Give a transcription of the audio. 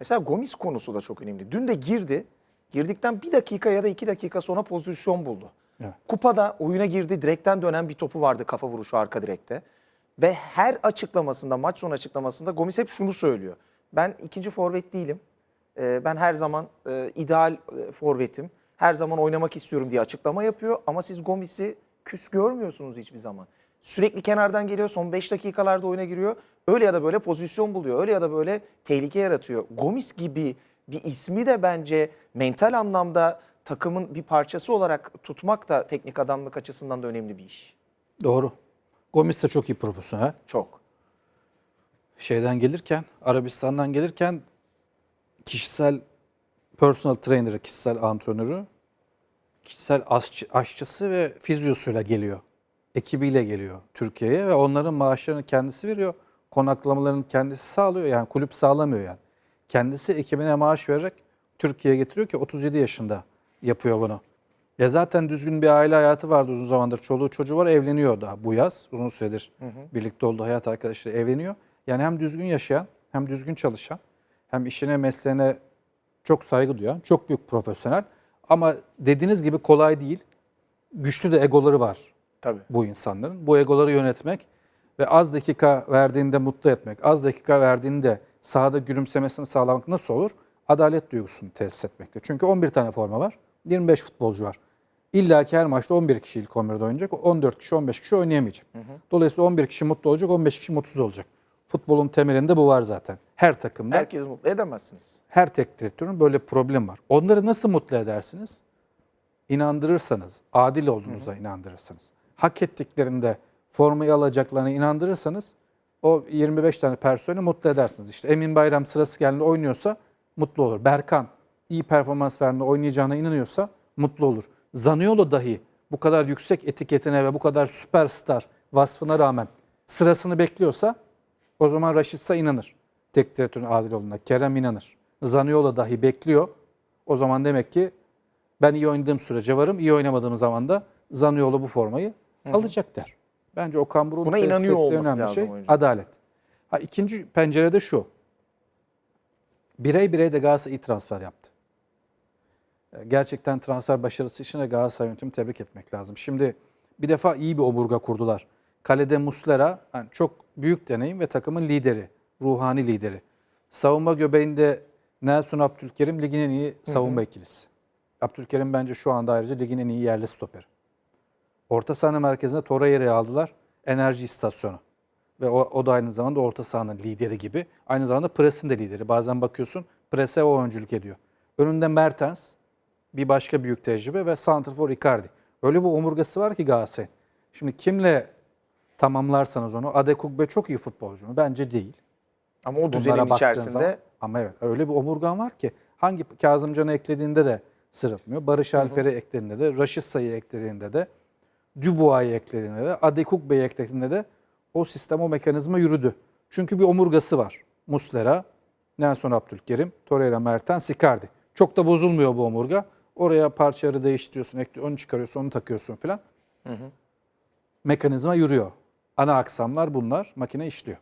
Mesela Gomis konusu da çok önemli. Dün de girdi. Girdikten bir dakika ya da iki dakika sonra pozisyon buldu. Evet. Kupada oyuna girdi. Direkten dönen bir topu vardı kafa vuruşu arka direkte. Ve her açıklamasında, maç sonu açıklamasında Gomis hep şunu söylüyor. Ben ikinci forvet değilim. Ee, ben her zaman e, ideal e, forvetim. Her zaman oynamak istiyorum diye açıklama yapıyor. Ama siz Gomis'i küs görmüyorsunuz hiçbir zaman. Sürekli kenardan geliyor. Son 5 dakikalarda oyuna giriyor. Öyle ya da böyle pozisyon buluyor. Öyle ya da böyle tehlike yaratıyor. Gomis gibi bir ismi de bence mental anlamda takımın bir parçası olarak tutmak da teknik adamlık açısından da önemli bir iş. Doğru. Gomis de çok iyi profesyonel. Çok. Şeyden gelirken, Arabistan'dan gelirken kişisel personal trainer'ı, kişisel antrenörü, kişisel aşçı, aşçısı ve fizyosuyla geliyor. Ekibiyle geliyor Türkiye'ye ve onların maaşlarını kendisi veriyor. Konaklamalarını kendisi sağlıyor. Yani kulüp sağlamıyor yani. Kendisi ekibine maaş vererek Türkiye'ye getiriyor ki 37 yaşında yapıyor bunu. Ya zaten düzgün bir aile hayatı vardı uzun zamandır. Çoluğu çocuğu var evleniyor da bu yaz. Uzun süredir birlikte olduğu hayat arkadaşları evleniyor. Yani hem düzgün yaşayan hem düzgün çalışan hem işine mesleğine çok saygı duyan çok büyük profesyonel. Ama dediğiniz gibi kolay değil. Güçlü de egoları var Tabii. bu insanların. Bu egoları yönetmek ve az dakika verdiğinde mutlu etmek, az dakika verdiğinde sahada gülümsemesini sağlamak nasıl olur? Adalet duygusunu tesis etmekte. Çünkü 11 tane forma var, 25 futbolcu var. İlla ki her maçta 11 kişi ilk 11'de oynayacak, 14 kişi, 15 kişi oynayamayacak. Dolayısıyla 11 kişi mutlu olacak, 15 kişi mutsuz olacak. Futbolun temelinde bu var zaten. Her takımda, her, Herkesi mutlu edemezsiniz. tek direktörün böyle problem var. Onları nasıl mutlu edersiniz? İnandırırsanız, adil olduğunuza inandırırsanız, hak ettiklerinde formayı alacaklarına inandırırsanız o 25 tane personeli mutlu edersiniz. İşte Emin Bayram sırası geldiğinde oynuyorsa mutlu olur. Berkan iyi performans verdiğinde oynayacağına inanıyorsa mutlu olur. Zaniolo dahi bu kadar yüksek etiketine ve bu kadar süperstar vasfına rağmen sırasını bekliyorsa o zaman Raşitsa inanır. Tek direktörün adil olduğuna. Kerem inanır. Zaniolo dahi bekliyor. O zaman demek ki ben iyi oynadığım sürece varım. iyi oynamadığım zaman da Zaniolo bu formayı alacak der. Bence Okan Buruk'un Buna inanıyor olması önemli lazım şey oyuncunun. adalet. Ha, ikinci pencerede şu. Birey birey de Galatasaray iyi transfer yaptı. E, Gerçekten transfer başarısı için de Galatasaray yönetimi tebrik etmek lazım. Şimdi bir defa iyi bir omurga kurdular. Kalede Muslera yani çok büyük deneyim ve takımın lideri, ruhani lideri. Savunma göbeğinde Nelson Abdülkerim ligin en iyi savunma ikilisi. Abdülkerim bence şu anda ayrıca ligin en iyi yerli stoperi. Orta saha merkezine Torreira'yı aldılar. Enerji istasyonu. Ve o, o da aynı zamanda orta sahanın lideri gibi. Aynı zamanda presin de lideri. Bazen bakıyorsun prese o öncülük ediyor. Önünde Mertens, bir başka büyük tecrübe ve Santrfor Icardi. Öyle bir omurgası var ki Galatasaray. Şimdi kimle tamamlarsanız onu, Adekugbe çok iyi futbolcu mu? Bence değil. Ama o düzenin içerisinde zaman- ama evet öyle bir omurgan var ki hangi Kazımcan'ı eklediğinde de sırıtmıyor. Barış Alper'i eklediğinde de, Raşit Say'ı eklediğinde de, Dubois'ı eklediğinde de, Adekugbe'yi eklediğinde de o sistem, o mekanizma yürüdü. Çünkü bir omurgası var. Muslera, Nelson Abdülkerim, Torreira, Mertens, Icardi. Çok da bozulmuyor bu omurga. Oraya parçaları değiştiriyorsun, onu çıkarıyorsun, onu takıyorsun filan. Mekanizma yürüyor. Ana aksamlar bunlar, makine işliyor.